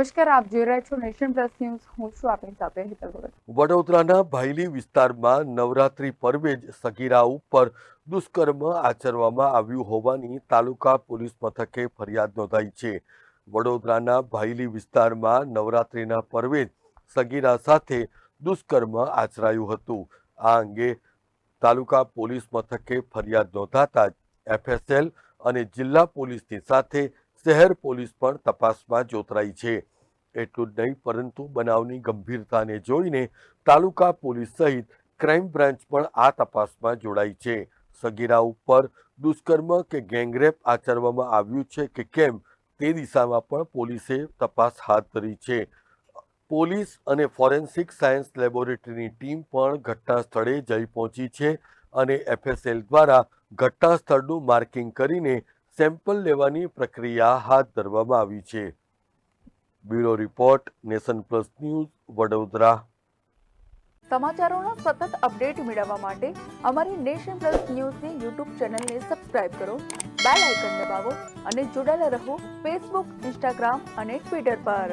નમસ્કાર, આપ જોઈ રહ્યા છો નેશન પ્લસ ન્યૂઝ. હું છું આપની સાથે હિતલ ભગત. વડોદરાના ભાયલી વિસ્તારમાં નવરાત્રી પર્વે જ સગીરા ઉપર દુષ્કર્મ આચરવામાં આવ્યું હોવાની તાલુકા પોલીસ મથકે ફરિયાદ નોંધાઈ છે. વડોદરાના ભાયલી વિસ્તારમાં નવરાત્રીના પર્વે સગીરા સાથે દુષ્કર્મ આચરાયું હતું. આ અંગે તાલુકા પોલીસ મથકે ફરિયાદ નોંધાતા એફએસએલ અને જિલ્લા પોલીસની સાથે શહેર પોલીસ પણ તપાસમાં જોતરાઈ છે. એટલું જ નહીં, પરંતુ બનાવની ગંભીરતાને જોઈને તાલુકા પોલીસ સહિત ક્રાઇમ બ્રાન્ચ પણ આ તપાસમાં જોડાઈ છે. સગીરા ઉપર દુષ્કર્મ કે ગેંગરેપ આચરવામાં આવ્યું છે કે કેમ, તે દિશામાં પણ પોલીસે તપાસ હાથ ધરી છે. પોલીસ અને ફોરેન્સિક સાયન્સ લેબોરેટરીની ટીમ પણ ઘટના સ્થળે જઈ પહોંચી છે અને એફએસએલ દ્વારા ઘટના સ્થળનું માર્કિંગ કરીને સેમ્પલ લેવાની પ્રક્રિયા હાથ ધરવામાં આવી છે. Bureau report, Nation Plus News, Vadodara. સમાચારોનો સતત અપડેટ મેળવવા માટે અમારી નેશન પ્લસ ન્યૂઝની યુટ્યુબ ચેનલને સબસ્ક્રાઇબ કરો, બેલ આઇકન દબાવો અને જોડાયેલા રહો ફેસબુક, ઇન્સ્ટાગ્રામ અને ટ્વિટર પર.